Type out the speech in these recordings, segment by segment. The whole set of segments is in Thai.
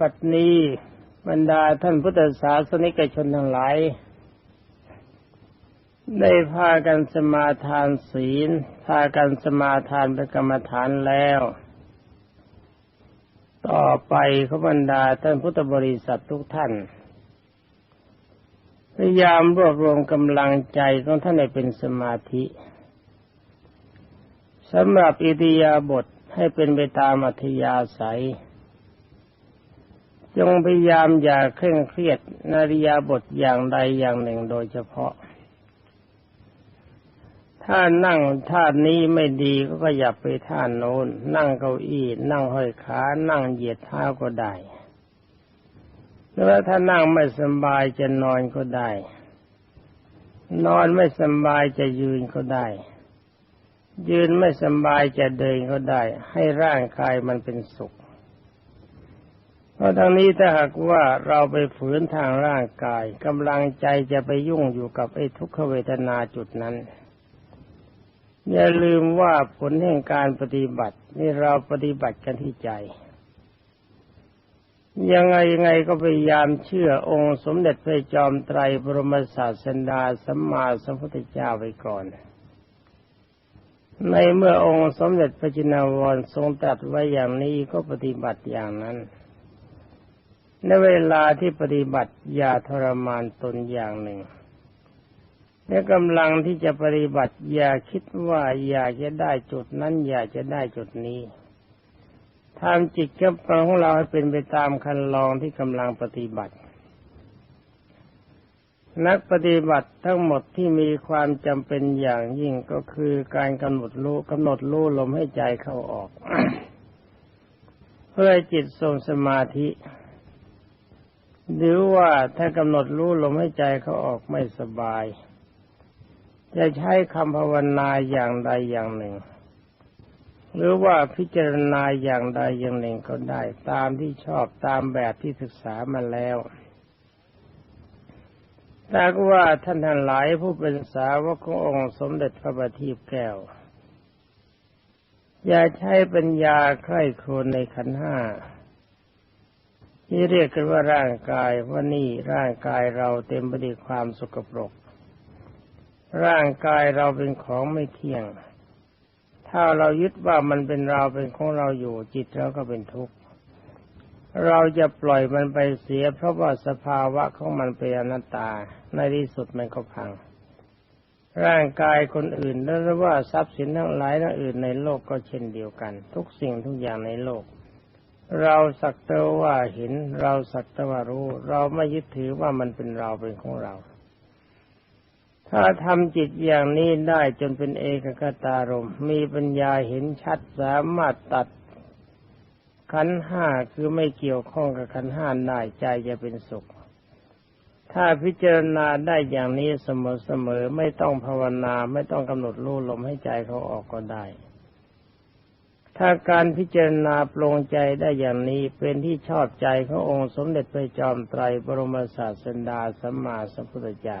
บัดนี้บรรดาท่านพุทธศาสนิกชนทั้งหลาย ได้พากันสมาทานศีล พากันสมาทานเป็นกรรมฐานแล้ว ต่อไปขบรรดาท่านพุทธบริษัททุกท่าน พยายามรวบรวมกำลังใจของท่านให้เป็นสมาธิสำหรับอิติยาบทให้เป็นไปตามอัธยาศัย จงพยายามอย่าเคร่งเครียดนาริยาบทอย่างใดอย่างหนึ่งโดยเฉพาะ ถ้านั่งท่านี้ไม่ดีก็ขยับไปท่าโน้น นั่งเก้าอี้ นั่งห้อยขา นั่งเหยียดเท้าก็ได้หรือว่าถ้านั่งไม่สบายจะนอนก็ได้ นอนไม่สบายจะยืนก็ได้ ยืนไม่สบายจะเดินก็ได้ ให้ร่างกายมันเป็นสุข เพราะทั้งนี้ถ้าหากว่าเราไปฝืนทางร่างกายกำลังใจจะไปยุ่งอยู่กับไอ้ทุกขเวทนาจุดนั้น อย่าลืมว่าผลแห่งการปฏิบัติ นี่เราปฏิบัติกันที่ใจ ยังไงยังไงก็พยายามเชื่อองค์สมเด็จพระจอมไตรบรมศาสดาสัมมาสัมพุทธเจ้าไว้ก่อนในเมื่อองค์สมเด็จพระจินวรทรงตรัสไว้อย่างนี้ก็ปฏิบัติอย่างนั้น ในเวลาที่ปฏิบัติอย่าทรมานตนอย่างหนึ่งในกำลังที่จะปฏิบัติอย่าคิดว่าอยากจะได้จุดนั้นอยากจะได้จุดนี้ทำจิตกับของเราให้เป็นไปตามคันลองที่กำลังปฏิบัติ นักปฏิบัติทั้งหมดที่มีความจำเป็นอย่างยิ่งก็คือการกำหนดรู้กำหนดรู้ลมให้ใจเข้าออก เพื่อจิตทรงสมาธิ หรือว่าถ้ากำหนดรู้ลมให้ใจเขาออกไม่สบาย จะใช้คำภาวนาอย่างใดอย่างหนึ่ง หรือว่าพิจารณาอย่างใดอย่างหนึ่งก็ได้ ตามที่ชอบตามแบบที่ศึกษามาแล้วแต่ว่าท่านทั้งหลายผู้เป็นสาวกขององค์สมเด็จพระบัณฑิตแก้ว อย่าใช้ปัญญาใคร่ครวญในขันห้า ที่เรียกกันว่าร่างกายว่านี่ร่างกายเราเต็มไปด้วยความสกปรก ร่างกายเราเป็นของไม่เที่ยง ถ้าเรายึดว่ามันเป็นเราเป็นของเราอยู่จิตเราก็เป็นทุกข์ เราจะปล่อยมันไปเสีย เพราะว่าสภาวะของมันเป็นอนัตตา ในที่สุดมันก็พัง ร่างกายคนอื่นและว่าทรัพย์สินทั้งหลายทั้งอื่นในโลกก็เช่นเดียวกัน ทุกสิ่งทุกอย่างในโลก เราสักแต่ว่าเห็น เราสักแต่ว่ารู้ เราไม่ยึดถือว่ามันเป็นเราเป็นของเรา ถ้าทำจิตอย่างนี้ได้จนเป็นเอกคตารมมีปัญญาเห็นชัดสามารถตัดขันห้าคือไม่เกี่ยวข้องกับขันห้าได้ใจจะเป็นสุข ถ้าพิจารณาได้อย่างนี้เสมอๆไม่ต้องภาวนาไม่ต้องกำหนดรู้ลมให้ใจเขาออกก็ได้ ถ้าการพิจารณาปรงใจได้อย่างนี้เป็นที่ชอบใจขององค์สมเด็จพระจอมไตรบรมศาสดาสัมมาสัมพุทธเจ้า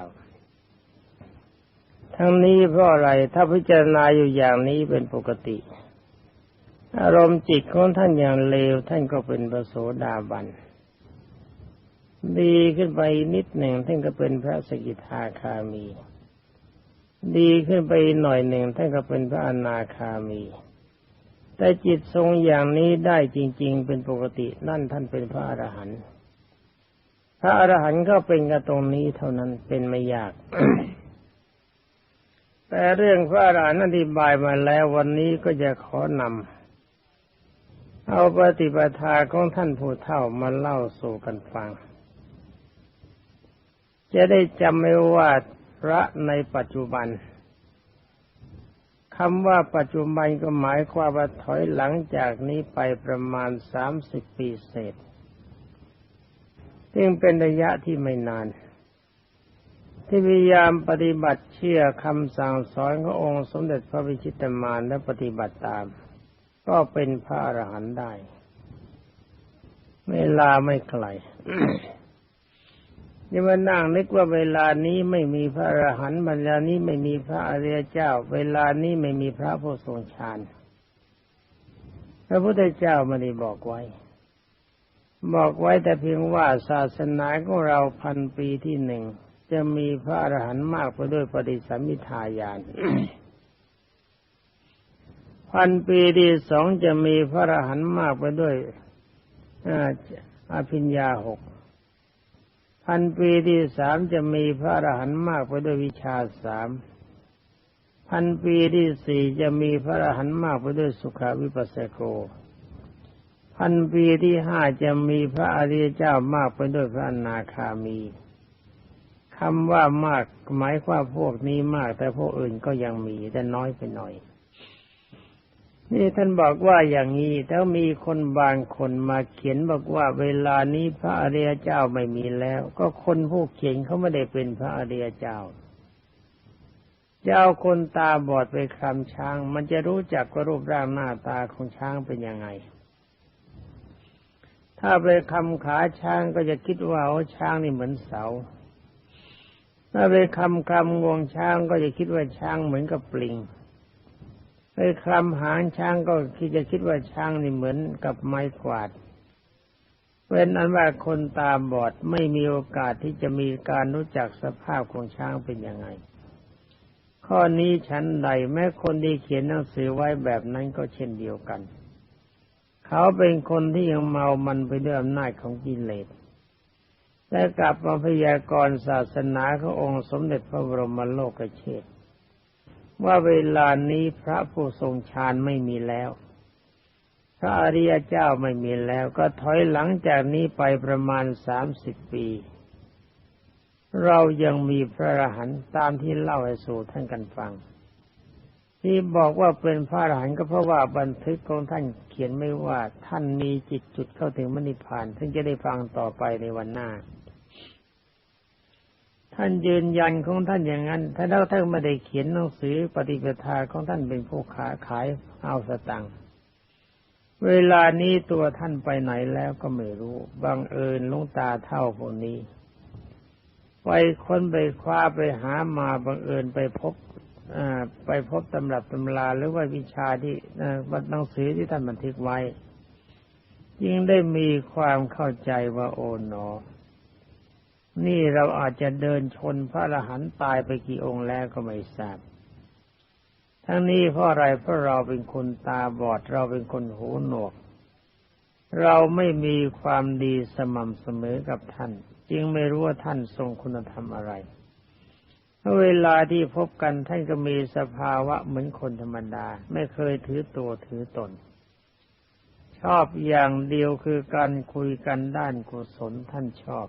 ทั้งนี้เพราะอะไรถ้าพิจารณาอยู่อย่างนี้เป็นปกติ อารมณ์จิตของท่านอย่างเลวท่านก็เป็นพระโสดาบัน ดีขึ้นไปนิดหนึ่งท่านก็เป็นพระสกิทาคามี ดีขึ้นไปหน่อยหนึ่งท่านก็เป็นพระอนาคามี แต่จิตทรงอย่างนี้ได้จริง ๆ เป็นปกตินั่นท่านเป็นพระอรหันต์พระอรหันต์ก็เป็นกันตรงนี้เท่านั้นเป็นไม่ยาก แต่เรื่องพระอรหันต์อธิบายมาแล้ววันนี้ก็จะขอนำเอาปฏิปทาของท่านผู้เฒ่ามาเล่าสู่กันฟัง จะได้จำไม่ว่าพระในปัจจุบัน คำว่าปัจจุบันก็หมายความว่าถอยหลังจากนี้ไปประมาณสามสิบปีเศษ ซึ่งเป็นระยะที่ไม่นาน ที่พยายามปฏิบัติเชื่อคำสั่งสอนขององค์สมเด็จพระวิชิตมารและปฏิบัติตาม ก็เป็นพระอรหันต์ได้ เวลาไม่ไกล นี่มานั่งนึกว่าเวลานี้ไม่มีพระอรหันต์เวลานี้ไม่มีพระอริยเจ้า เวลานี้ไม่มีพระผู้ทรงฌานพระพุทธเจ้าไม่ได้บอกไว้ บอกไว้แต่เพียงว่าศาสนาของเราพันปีที่หนึ่งจะมีพระอรหันต์มากไปด้วยปฏิสัมมิทายานพันปีที่สองจะมีพระอรหันต์มากไปด้วยอภิญญาหก พันปีที่สามจะมีพระอรหันต์มากไปด้วยวิชาสามพันปีที่สี่จะมีพระอรหันต์มากไปด้วยสุขาวิปัสสโก พันปีที่ห้าจะมีพระอริยเจ้ามากไปด้วยพระอนาคามี คำว่ามากหมายความพวกนี้มากแต่พวกอื่นก็ยังมีแต่น้อยไปหน่อย นี่ท่านบอกว่าอย่างนี้แล้วมีคนบางคนมาเขียนบอกว่าเวลานี้พระอริยเจ้าไม่มีแล้ว ก็คนผู้เขียนเขาไม่ได้เป็นพระอริยเจ้าเจ้าคนตาบอดไปคำช้าง มันจะรู้จักว่ารูปร่างหน้าตาของช้างเป็นยังไง ถ้าไปคำขาช้างก็จะคิดว่าโอ้ช้างนี่เหมือนเสา ถ้าไปคำคำงวงช้างก็จะคิดว่าช้างเหมือนกับปลิง ไปคลำหางช้างก็คิดจะคิดว่าช้างนี่เหมือนกับไม้กวาดเป็นอันว่าคนตาบอดไม่มีโอกาสที่จะมีการรู้จักสภาพของช้างเป็นยังไง ข้อนี้ชั้นใดแม้คนที่เขียนหนังสือไว้แบบนั้นก็เช่นเดียวกัน เขาเป็นคนที่ยังเมามันไปด้วยอำนาจของกิเลสและกลับมาพยากรศาสนาขององค์สมเด็จพระบรมโลกเชษ ว่าเวลานี้พระผู้ทรงฌานไม่มีแล้ว พระอริยเจ้าไม่มีแล้ว ก็ถอยหลังจากนี้ไปประมาณสามสิบปี เรายังมีพระอรหันต์ตามที่เล่าให้สู่ท่านกันฟัง ที่บอกว่าเป็นพระอรหันต์ก็เพราะว่าบันทึกของท่านเขียนไม่ว่าท่านมีจิตจุดเข้าถึงมรรคผานซึ่งจะได้ฟังต่อไปในวันหน้า ท่านยืนยันของท่านอย่างนั้นถ้าเราท่านไม่ได้เขียนหนังสือปฏิปทาของท่านเป็นผู้ขาขายเอาสตังค์เวลานี้ตัวท่านไปไหนแล้วก็ไม่รู้ บังเอิญลุงตาเท่าพวกนี้ ไปค้นไปคว้าไปหามาบังเอิญไปพบไปพบตำรับตำราหรือว่าวิชาที่หนังสือที่ท่านบันทึกไว้ ยิ่งได้มีความเข้าใจว่าโอ๋หนอ นี่เราอาจจะเดินชนพระอรหันต์ตายไปกี่องค์แล้วก็ไม่ทราบ ทั้งนี้เพราะอะไรเพราะเราเป็นคนตาบอด เราเป็นคนหูหนวก เราไม่มีความดีสม่ำเสมอกับท่าน จึงไม่รู้ว่าท่านทรงคุณธรรมอะไรเวลาที่พบกันท่านก็มีสภาวะเหมือนคนธรรมดา ไม่เคยถือตัวถือตน ชอบอย่างเดียวคือการคุยกันด้านกุศลท่านชอบ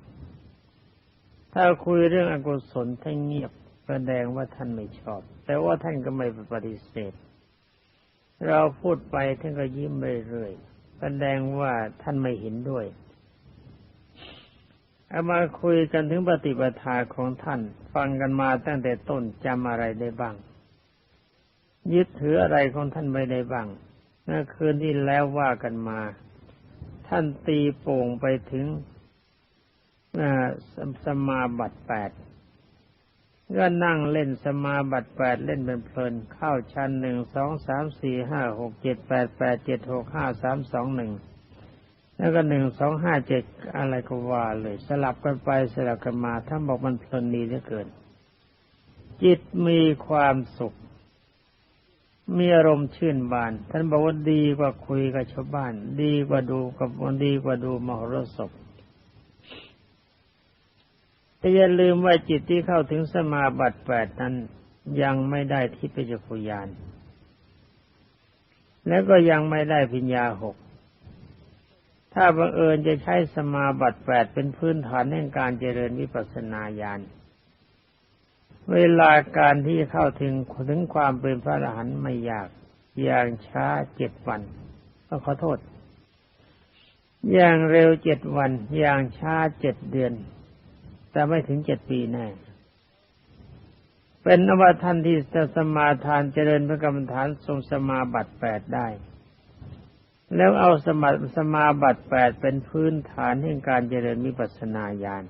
ถ้าคุยเรื่องอกุศลท่านเงียบแสดงว่าท่านไม่ชอบ แต่ว่าท่านก็ไม่ปฏิเสธ เราพูดไปท่านก็ยิ้มเรื่อยๆแสดงว่าท่านไม่เห็นด้วยเอามาคุยกันถึงปฏิปทาของท่าน ฟังกันมาตั้งแต่ต้นจำอะไรได้บ้าง ยึดถืออะไรของท่านไม่ได้บ้างเมื่อคืนที่แล้วว่ากันมา ท่านตีโป่งไปถึง สมาบัติแปดก็นั่งเล่นสมาบัติแปดเล่นเป็นเพลินเข้าชั้นหนึ่งสองสามสี่ห้าหกเจ็ดแปดแปดเจ็ดหกห้าสามสองหนึ่งแล้วก็หนึ่งสองห้าเจ็ดอะไรก็ว่าเลย สลับกันไปสลับกันมาท่านบอกมันเพลินดีเหลือเกิน จิตมีความสุข มีอารมณ์ชื่นบาน ท่านบอกว่าดีกว่าคุยกับชาวบ้าน ดีกว่าดูกับดีกว่าดูมหรสพ แต่อย่าลืมว่าจิตที่เข้าถึงสมาบัติแปดนั้นยังไม่ได้ทิพยคุยาน แล้วก็ยังไม่ได้พิญญาหก ถ้าบังเอิญจะใช้สมาบัติแปดเป็นพื้นฐานแห่งการเจริญวิปัสสนาญาณ เวลาการที่เข้าถึงถึงความเป็นพระอรหันต์ไม่ยาก อย่างช้าเจ็ดวันก็ขอโทษ อย่างเร็วเจ็ดวัน อย่างช้าเจ็ดเดือน แต่ไม่ถึงเจ็ดปีแน่ เป็นนวท่านที่จะสมาทานเจริญพระกรรมฐานทรงสมาบัติแปดได้ แล้วเอาสมาสมาบัติแปดเป็นพื้นฐานแห่งการเจริญมิปัสนาญาณ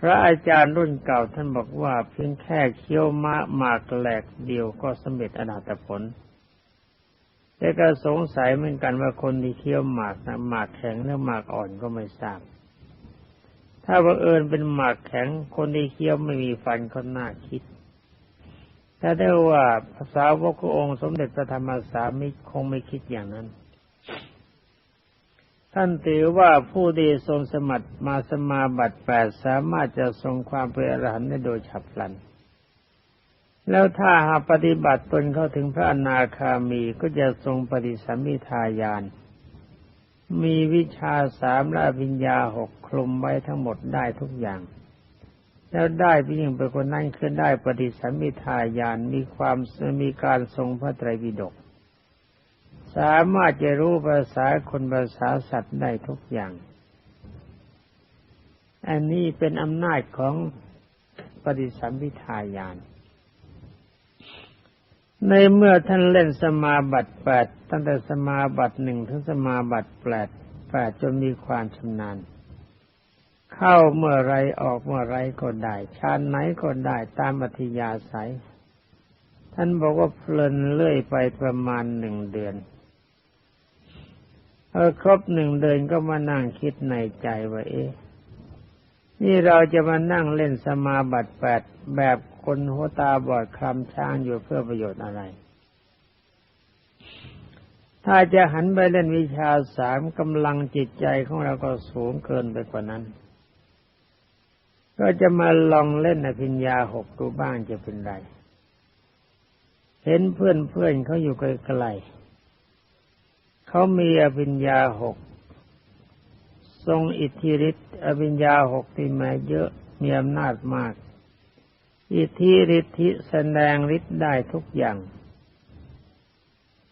พระอาจารย์รุ่นเก่าท่านบอกว่าเพียงแค่เคี้ยวมะหมากแหลกเดียวก็สำเร็จอนาตผลแแต่ก็สงสัยเหมือนกันว่าคนที่เคี้ยวหมากนะหมากแข็งหรือหมากอ่อนก็ไม่ทราบ ถ้าบังเอิญเป็นหมากแข็งคนที่เคี้ยวไม่มีฟันก็น่าคิด ถ้าได้ว่าภาษาวกองค์สมเด็จพระธรรมสามิคงไม่คิดอย่างนั้น ท่านถือว่าผู้ดีทรงสมัติมาสมาบัติแปดสามารถจะทรงความเป็นอรหันต์ได้โดยฉับพลัน แล้วถ้าหากปฏิบัติตนเข้าถึงพระอนาคามีก็จะทรงปฏิสัมมิทายาน มีวิชาสามและวิญญาหกคลุมไว้ทั้งหมดได้ทุกอย่าง แล้วได้พี่ยิ่งเป็นคนนั้นขึ้นได้ปฏิสัมมิทายานมีความมีการทรงพระไตรปิฎกสามารถจะรู้ภาษาคนภาษาสัตว์ได้ทุกอย่าง อันนี้เป็นอำนาจของปฏิสัมพิทายาน ในเมื่อท่านเล่นสมาบัติแปดตั้งแต่สมาบัติหนึ่งถึงสมาบัติแปดแปดจนมีความชำนาญ เข้าเมื่อไรออกเมื่อไรก็ได้ชาติไหนก็ได้ตามอัธยาศัย ท่านบอกว่าเพลินเลื่อยไปประมาณหนึ่งเดือนเออครบหนึ่งเดือนก็มานั่งคิดในใจว่าเอ๊ะนี่เราจะมานั่งเล่นสมาบัติแปดแบบ คนหัวตาบอดคลำช้างอยู่เพื่อประโยชน์อะไร ถ้าจะหันไปเล่นวิชาสามกำลังจิตใจของเราก็สูงเกินไปกว่านั้น ก็จะมาลองเล่นอภิญญาหกดูบ้างจะเป็นไร เห็นเพื่อนเพื่อนเขาอยู่ไกลๆเขามีอภิญญาหกทรงอิทธิฤทธิ์อภิญญาหกที่มาเยอะมีอำนาจมาก อิทธิฤทธิแสดงฤทธิ์ได้ทุกอย่าง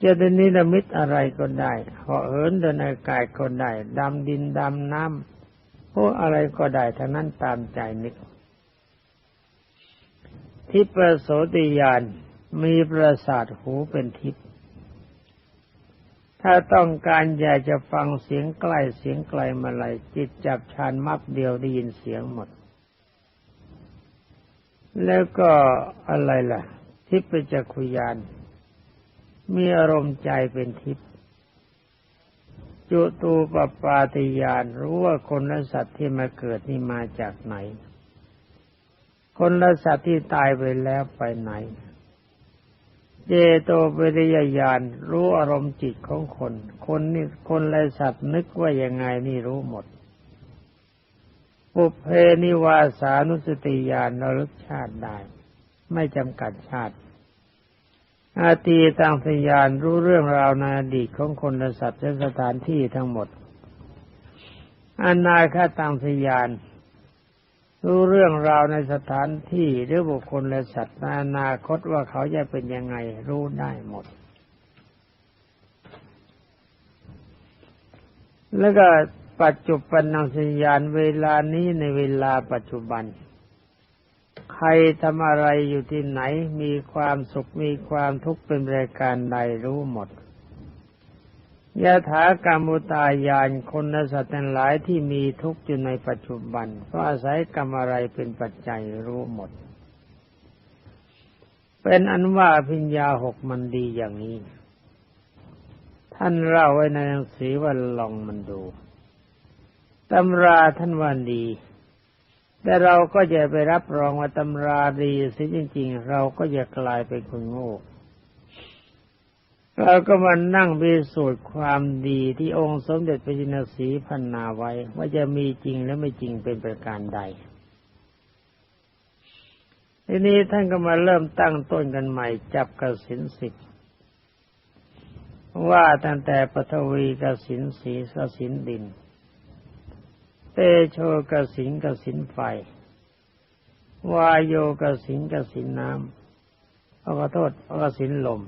จะเป็นนิรมิตอะไรก็ได้เหาะเหินเดินอากาศก็ได้ดำดินดำน้ำพวกอะไรก็ได้ทั้งนั้นตามใจนึกทิพประโสติญาณมีประสาทหูเป็นทิพถ้าต้องการอยากจะฟังเสียงใกล้เสียงไกลมาไหลจิตจับชานมับเดียวได้ยินเสียงหมด แล้วก็อะไรล่ะ ทิพย์จักขุยาน มีอารมณ์ใจเป็นทิพย์จุตูปปาติยานรู้ว่าคนและสัตว์ที่มาเกิดนี่มาจากไหน คนและสัตว์ที่ตายไปแล้วไปไหน เจโตปิริยญาณรู้อารมณ์จิตของคน คนนี่คนและสัตว์นึกว่ายังไงนี่รู้หมด ปุเพนิวาสานุสติญาณระลึกชาติได้ ไม่จำกัดชาติ อาตีตังสยานรู้เรื่องราวในอดีตของคนและสัตว์และสถานที่ทั้งหมดอนาคาตังสยานรู้เรื่องราวในสถานที่หรือบุคคลและสัตว์ในอนาคตว่าเขาจะเป็นยังไงรู้ได้หมด แล้วก็ ปัจจุบันนังสัญญาณเวลานี้ในเวลาปัจจุบัน ใครทำอะไรอยู่ที่ไหน มีความสุขมีความทุกข์เป็นรายการใดรู้หมดยะถากรรมุตายานคนและสัตว์ทั้งหลายที่มีทุกข์อยู่ในปัจจุบัน เพราะอาศัยกรรมอะไรเป็นปัจจัยรู้หมด เป็นอันว่าพิญญาหกมันดีอย่างนี้ ท่านเล่าไว้ในหนังสือว่าลองมันดู ตำราท่านว่าดี แต่เราก็จะไปรับรองว่าตำราดีสิจริง ๆ เราก็จะกลายเป็นคนโง่เราก็มานั่งพิสูจน์ความดีที่องค์สมเด็จพระจินสีพันนาไว้ ว่าจะมีจริงและไม่จริงเป็นประการใด ทีนี้ท่านก็มาเริ่มตั้งต้นกันใหม่จับกสินสิบว่าตั้งแต่ปฐวีกสินสีกสินดิน เตโชกสินกสินไฟ วายโยกสินกสินน้ำขอโทษกสินลม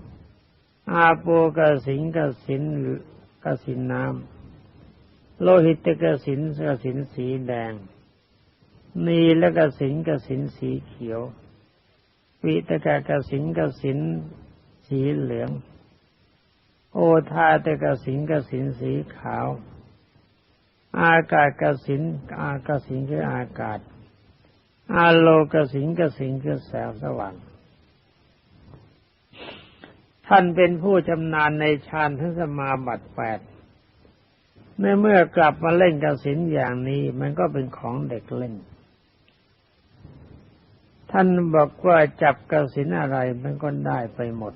อาโปกสิงกสินกสินน้ำโลหิตกสินกสินสีแดง นีและกสินกสินสีเขียว วิตกกสินกสินสีเหลือง โอทาตกสินกสินสีขาว อากาศกสินอากาสินคืออากาศ อาโลกสินกสินคือแสงสว่าง ท่านเป็นผู้ชำนาญในฌานทั้งสมาบัติแปดในเมื่อกลับมาเล่นกสินอย่างนี้มันก็เป็นของเด็กเล่น ท่านบอกว่าจับกสินอะไรมันก็ได้ไปหมด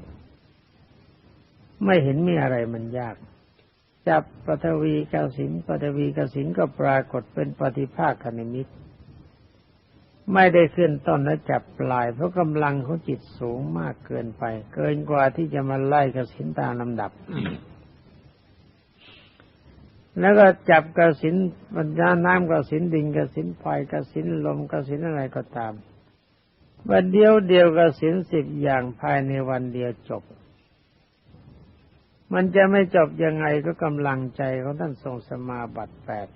ไม่เห็นมีอะไรมันยาก จับปฐวีกสินปฐวีกสินก็ปรากฏเป็นปฏิภาคคณิมิต ไม่ได้ขึ้นต้นและจับปลาย เพราะกำลังของจิตสูงมากเกินไป เกินกว่าที่จะมาไล่กสินตามลำดับ แล้วก็จับกสินปัญญาน้ำกสินดินกสินไฟกสินลมกสินอะไรก็ตามวันเดียวเดียวกสินสิบอย่างภายในวันเดียวจบ มันจะไม่จบยังไงก็กำลังใจของท่านทรงสมาบัติแปด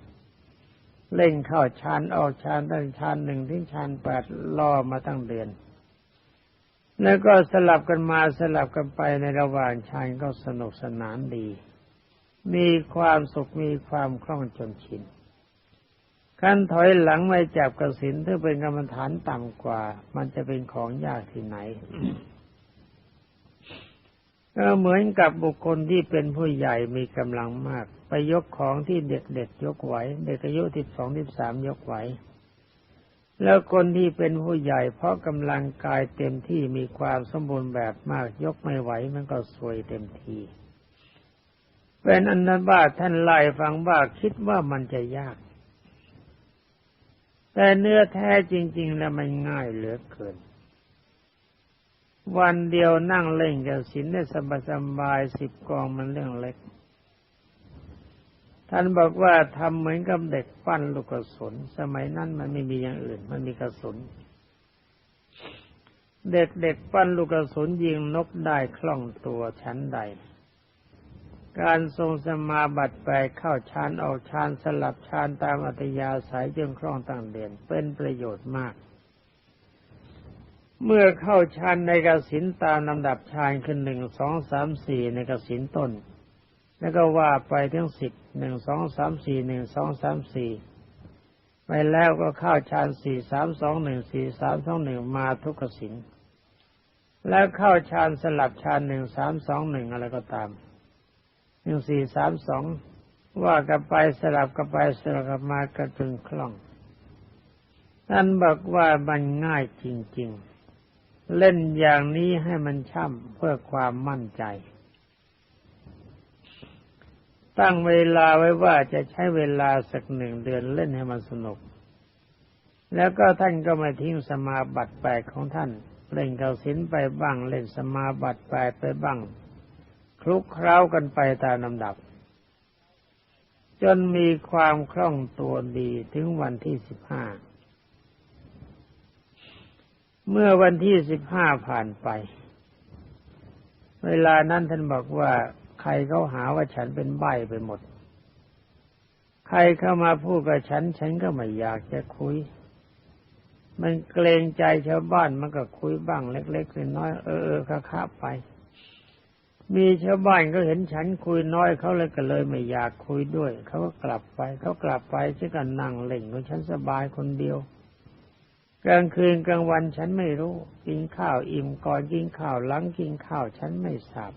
เล่งเข้าฌานออกฌานตั้งฌานหนึ่งถึงฌานแปดล่อมาตั้งเดือน แล้วก็สลับกันมาสลับกันไปในระหว่างฌานก็สนุกสนานดี มีความสุขมีความคล่องจนชินขั้นถอยหลังไม่จับกระสินถ้าเป็นกรรมฐานต่ำกว่า มันจะเป็นของยากที่ไหน ก็เหมือนกับบุคคลที่เป็นผู้ใหญ่มีกำลังมาก ไปยกของที่เด็กๆยกไหวเด็กอายุสิบสองสิบสามยกไหวแล้วคนที่เป็นผู้ใหญ่เพราะกำลังกายเต็มที่มีความสมบูรณ์แบบมากยกไม่ไหวมันก็สวยเต็มทีเป็นอันนั้นบ้าท่านไล่ฟังว่าคิดว่ามันจะยาก แต่เนื้อแท้จริง ๆ แล้วมันง่ายเหลือเกิน วันเดียวนั่งเล่นกับสินได้สบายสบายสิบกองมันเรื่องเล็ก ท่านบอกว่าทำเหมือนกับเด็กปั้นลูกกระสุน สมัยนั้นมันไม่มีอย่างอื่น มันมีกระสุน เด็กเด็กปั้นลูกกระสุนยิงนกได้คล่องตัวชั้นใด การทรงสมาบัติแปเข้าฌานออกฌานสลับฌานตามอัตยาสายจนคล่องตั้งเด่นเป็นประโยชน์มาก เมื่อเข้าฌานในกสินตามลำดับฌานขึ้นหนึ่งสองสามสี่ในกสินต้น แล้วก็ว่าไปทั้งสิบหนึ่งสองสามสี่หนึ่งสองสามสี่ไปแล้วก็เข้าฌานสี่สามสองหนึ่งสี่สามสองหนึ่งมาทุกกสินแล้วเข้าฌานสลับฌานหนึ่งสามสองหนึ่งอะไรก็ตามหนึ่งสี่สามสองว่ากันไปสลับกันไปสลับกันมากระตึงคล่องท่านบอกว่ามันง่ายจริง ๆ เล่นอย่างนี้ให้มันช่ำเพื่อความมั่นใจ ตั้งเวลาไว้ว่าจะใช้เวลาสักหนึ่งเดือนเล่นให้มันสนุก แล้วก็ท่านก็ม่ทิ้งสมาบัติแปดของท่าน เล่นเกาสินไปบ้างเล่นสมาบัติแปดไปบ้าง คลุกเคล้ากันไปตามลำดับ จนมีความคล่องตัวดีถึงวันที่สิบห้า เมื่อวันที่สิบห้าผ่านไป เวลานั้นท่านบอกว่าใครเขาหาว่าฉันเป็นใบไปหมด ใครเข้ามาพูดกับฉัน ฉันก็ไม่อยากจะคุย มันเกรงใจชาวบ้านมันก็คุยบ้างเล็กๆน้อยๆเออเออค้าๆไป มีชาวบ้านก็เห็นฉันคุยน้อยเขาเลยก็เลยไม่อยากคุยด้วย เขาก็กลับไป เขากลับไปฉันก็นั่งเล่นของฉันสบายคนเดียว กลางคืนกลางวันฉันไม่รู้กินข้าวอิ่มก่อนกินข้าวหลังกินข้าวฉันไม่ทราบ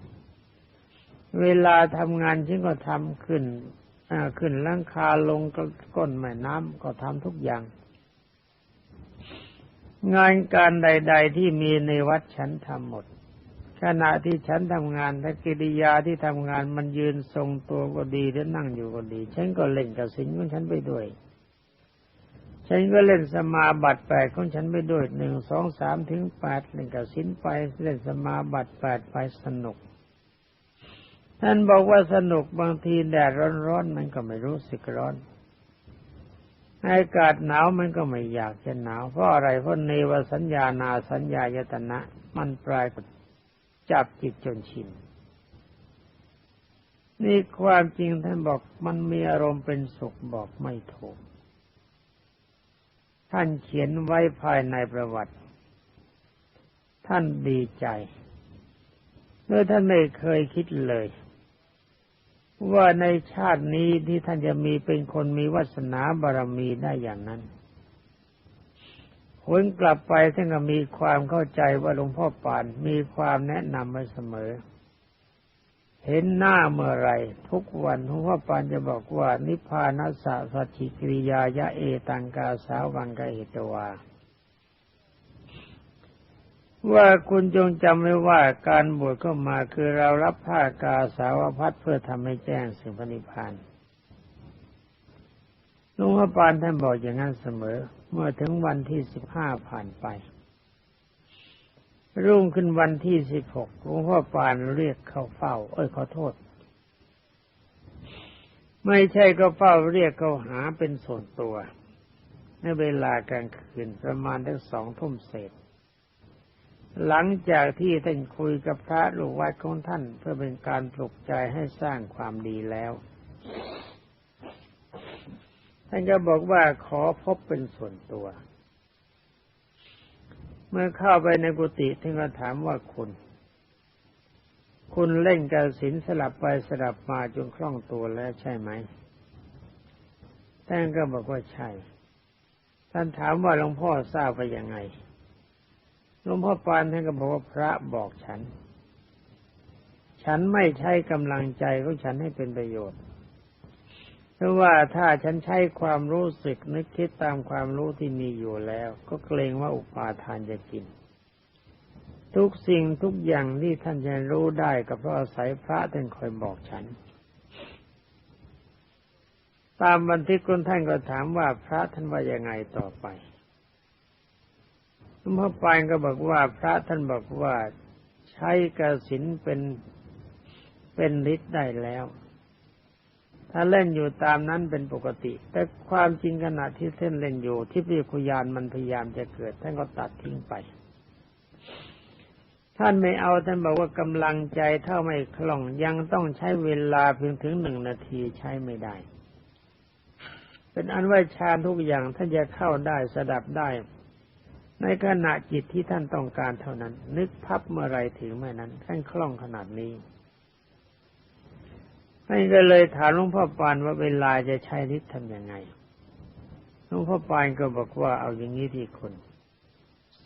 เวลาทำงานฉันก็ทำขึ้นขึ้นล่างคาลงก้นแม่น้ำก็ทำทุกอย่าง งานการใด ๆ ที่มีในวัดฉันทำหมด ขณะที่ฉันทำงานและกิริยาที่ทำงานมันยืนทรงตัวก็ดีและนั่งอยู่ก็ดี ฉันก็เล่นกับสิงของฉันไปด้วย ฉันก็เล่นสมาบัติแปดของฉันไปด้วยหนึ่งสองสามถึงแปดเล่นกับสินไปเล่นสมาบัติแปดไปสนุก ท่านบอกว่าสนุกบางทีแดดร้อนๆมันก็ไม่รู้สึกร้อนอากาศหนาวมันก็ไม่อยากจะหนาวเพราะอะไรเพราะเนวสัญญานาสัญญายตนะ มันปลายจับจิตจนชินนี่ความจริงท่านบอกมันมีอารมณ์เป็นสุขบอกไม่ถูก ท่านเขียนไว้ภายในประวัติ ท่านดีใจเมื่อท่านไม่เคยคิดเลย ว่าในชาตินี้ที่ท่านจะมีเป็นคนมีวาสนาบารมีได้อย่างนั้นผลกลับไปท่านก็มีความเข้าใจว่าหลวงพ่อปานมีความแนะนำไว้เสมอ เห็นหน้าเมื่อไรทุกวันหลวงพ่อปานจะบอกว่า นิพพานัสสะสัจจิกิริยายะเอตังกาสาวังกะเหตวาว่าคุณจงจำไว้ว่าการบวชก็มาคือเรารับผ้ากาสาวพัดเพื่อทำให้แจ้งสิ่งพระนิพพานหลวงพ่อปานท่านบอกอย่างนั้นเสมอ เมื่อถึงวันที่สิบห้าผ่านไป รุ่งขึ้นวันที่สิบหกหลวงพ่อปานเรียกเข้าเฝ้า เอ้ยขอโทษ ไม่ใช่ก็เฝ้าเรียกเขาหาเป็นส่วนตัว ในเวลากลางคืนประมาณทั้งสองทุ่มเศษ หลังจากที่ท่านคุยกับพระลูกวัดของท่านเพื่อเป็นการปลุกใจให้สร้างความดีแล้ว ท่านก็บอกว่าขอพบเป็นส่วนตัว เมื่อเข้าไปในกุฏิท่านก็ถามว่าคุณ คุณเล่นกระสินสลับไปสลับมาจนคล่องตัวแล้วใช่ไหมท่านก็บอกว่าใช่ ท่านถามว่าหลวงพ่อทราบไปยังไงหลวงพ่อปานท่านก็บอกว่าพระบอกฉัน ฉันไม่ใช้กำลังใจของฉันให้เป็นประโยชน์ เพราะว่าถ้าฉันใช้ความรู้สึกนึกคิดตามความรู้ที่มีอยู่แล้ว ก็เกรงว่าอุปาทานจะกิน ทุกสิ่งทุกอย่างที่ท่านจะรู้ได้ก็เพราะอาศัยพระท่านคอยบอกฉัน ตามบันทึกคนท่านก็ถามว่าพระท่านว่ายังไงต่อไปหลวงพ่อปานก็บอกว่าพระท่านบอกว่าใช้กสินเป็นเป็นฤทธิ์ได้แล้ว ถ้าเล่นอยู่ตามนั้นเป็นปกติ แต่ความจริงขณะที่เส้นเล่นอยู่ที่พิคุยานมันพยายามจะเกิดท่านก็ตัดทิ้งไป ท่านไม่เอาท่านบอกว่ากำลังใจเท่าไม่คล่องยังต้องใช้เวลาเพียงถึงหนึ่งนาทีใช้ไม่ได้ เป็นอันว่าฌานทุกอย่างท่านจะเข้าได้สดับได้ในขณะจิตที่ท่านต้องการเท่านั้น นึกพับเมื่อไรถึงเมื่อนั้นท่านคล่องขนาดนี้ ท่านก็เลยถามหลวงพ่อปานว่าเวลาจะใช้ฤทธิ์ทำยังไงหลวงพ่อปานก็บอกว่าเอาอย่างนี้ที่คุณ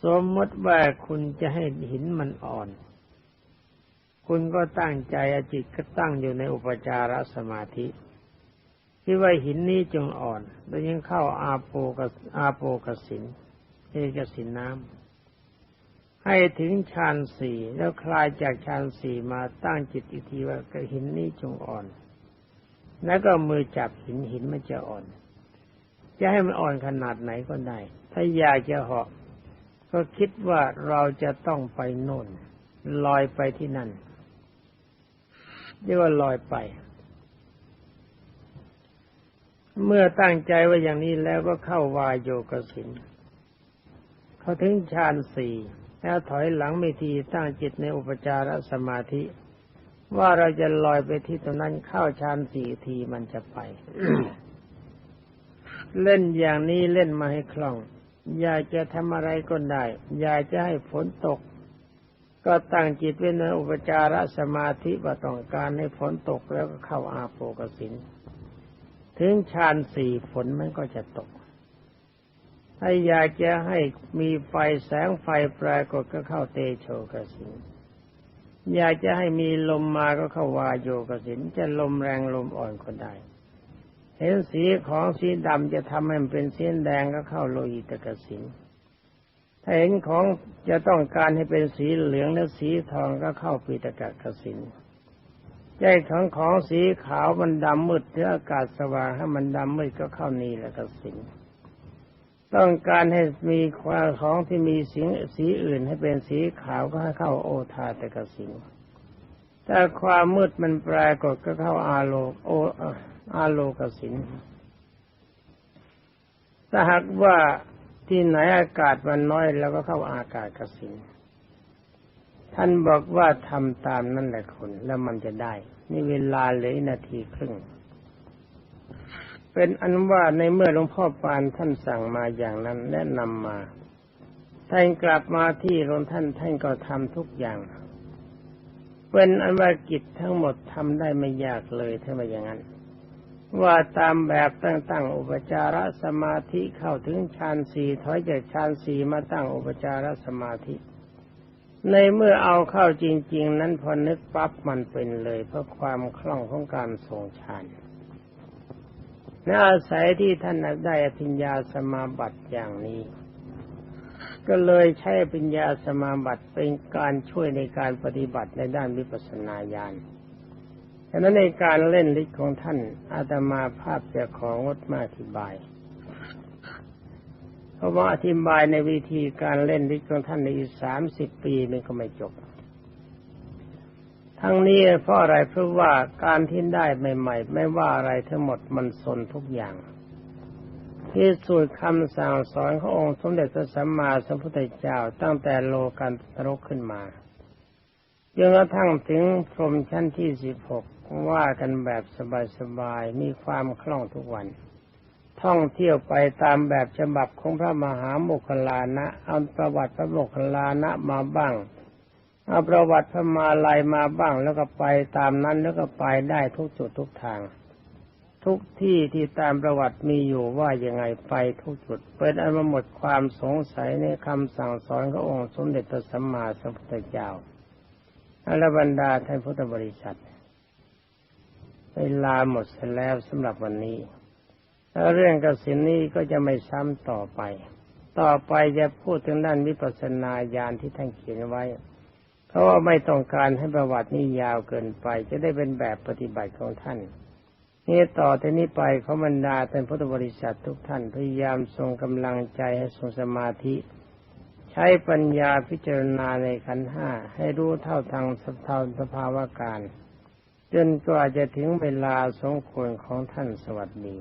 สมมติว่าคุณจะให้หินมันอ่อน คุณก็ตั้งใจอจิตก็ตั้งอยู่ในอุปจารสมาธิ ที่ว่าหินนี้จงอ่อน แล้วยังเข้าอาโปกอาโปกสินเอกสินน้ำ ให้ถึงฌานสี่แล้วคลายจากฌานสี่มาตั้งจิตอีกทีว่ากหินนี้จงอ่อน แล้วก็มือจับหินหินมันจะอ่อน จะให้มันอ่อนขนาดไหนก็ได้ ถ้าอยากจะเหาะก็คิดว่าเราจะต้องไปโน่นลอยไปที่นั่นเรียกว่าลอยไป เมื่อตั้งใจว่าอย่างนี้แล้วก็เข้าวายโยกสินเขาถึงฌานสี่ แล้วถอยหลังไม่ทีตั้งจิตในอุปจารสมาธิ ว่าเราจะลอยไปที่ตรงนั้นเข้าฌานสี่ทีมันจะไป เล่นอย่างนี้เล่นมาให้คล่อง อยากจะทำอะไรก็ได้ อยากจะให้ฝนตก ก็ตั้งจิตไว้ในอุปจารสมาธิว่าต้องการให้ฝนตกแล้วก็เข้าอาโปกสิน ถึงฌานสี่ฝนมันก็จะตก ถ้าอยากจะให้มีไฟแสงไฟปรากฏก็เข้าเตโชกสินอยากจะให้มีลมมาก็เข้าวาโยกสินจะลมแรงลมอ่อนก็ได้เห็นสีของสีดำจะทำให้มันเป็นสีแดงก็เข้าโลหิตกสินถ้าเห็นของจะต้องการให้เป็นสีเหลืองและสีทองก็เข้าปีตกะกสินใจของของสีขาวมันดำมืดหรืออากาศสว่างให้มันดำมืดก็เข้านีละกสิน ต้องการให้มีความของที่มีสีสีอื่นให้เป็นสีขาวก็ให้เข้าโอทาตกสินถ้าความมืดมันปรากฏก็เข้าอาโลโออาโลกสินถ้าหากว่าที่ไหนอากาศมันน้อยแล้วก็เข้าอากาศกสินท่านบอกว่าทำตามนั่นแหละคนแล้วมันจะได้ นี่เวลาเลือนาทีครึ่ง เป็นอันว่าในเมื่อหลวงพ่อปานท่านสั่งมาอย่างนั้นแนะนำมาท่านกลับมาที่โรงท่านท่านก็ทำทุกอย่าง เป็นอันว่ากิจทั้งหมดทำได้ไม่ยากเลยถ้าไม่อย่างนั้น ว่าตามแบบตั้งๆอุปจารสมาธิเข้าถึงฌานสี่ถอยจากฌานสี่มาตั้งอุปจารสมาธิ ในเมื่อเอาเข้าจริง ๆ นั้นพอนึกปั๊บมันเป็นเลย เพราะความคล่องของการทรงฌาน และอาศัยที่ท่านได้อภิญญาสมาบัติอย่างนี้ ก็เลยใช้อภิญญาสมาบัติเป็นการช่วยในการปฏิบัติในด้านวิปัสสนาญาณฉะนั้นในการเล่นฤทธิ์ของท่านอาตมาภาพจะของดมาอธิบาย เพราะว่าอธิบายในวิธีการเล่นฤทธิ์ของท่านในอีกสามสิบปีมันก็ไม่จบ ทั้งนี้เพราะอะไรเพราะว่าการที่ได้ใหม่ๆ ไม่ว่าอะไรทั้งหมดมันสนทุกอย่างที่สุดคำสั่งสอนขององค์สมเด็จพระสัมมาสัมพุทธเจ้าตั้งแต่โลกันตรกขึ้นมาจนกระทั่งถึงพรหมชั้นที่สิบหกว่ากันแบบสบายๆ มีความคล่องทุกวัน ท่องเที่ยวไปตามแบบฉบับของพระมหาโมคคลานะ เอาประวัติพระโมคคลานะมาบ้าง เอาประวัติพมาลัยมาบ้างแล้วก็ไปตามนั้นแล้วก็ไปได้ทุกจุดทุกทาง ทุกที่ที่ตามประวัติมีอยู่ว่ายังไงไปทุกจุดเป็นอันหมดความสงสัยในคำสั่งสอนขององค์สมเด็จพระสัมมาสัมพุทธเจ้าอรบรรดาท่านพุทธบริษัทเวลาหมดเสร็จแล้วสำหรับวันนี้แล้วเรื่องกสินนี้ก็จะไม่ซ้ำต่อไป ต่อไปจะพูดถึงด้านวิปัสสนาญาณที่ท่านเขียนไว้ เพราะว่าไม่ต้องการให้ประวัตินี้ยาวเกินไป จะได้เป็นแบบปฏิบัติของท่านนี่ต่อที่นี้ไปขอบรรดาท่านพุทธบริษัททุกท่านพยายามทรงกำลังใจให้ทรงสมาธิ ใช้ปัญญาพิจารณาในขันห้าให้รู้เท่าทางสภาวสภาวะการ จนกว่าจะถึงเวลาสมควรของท่านสวัสดี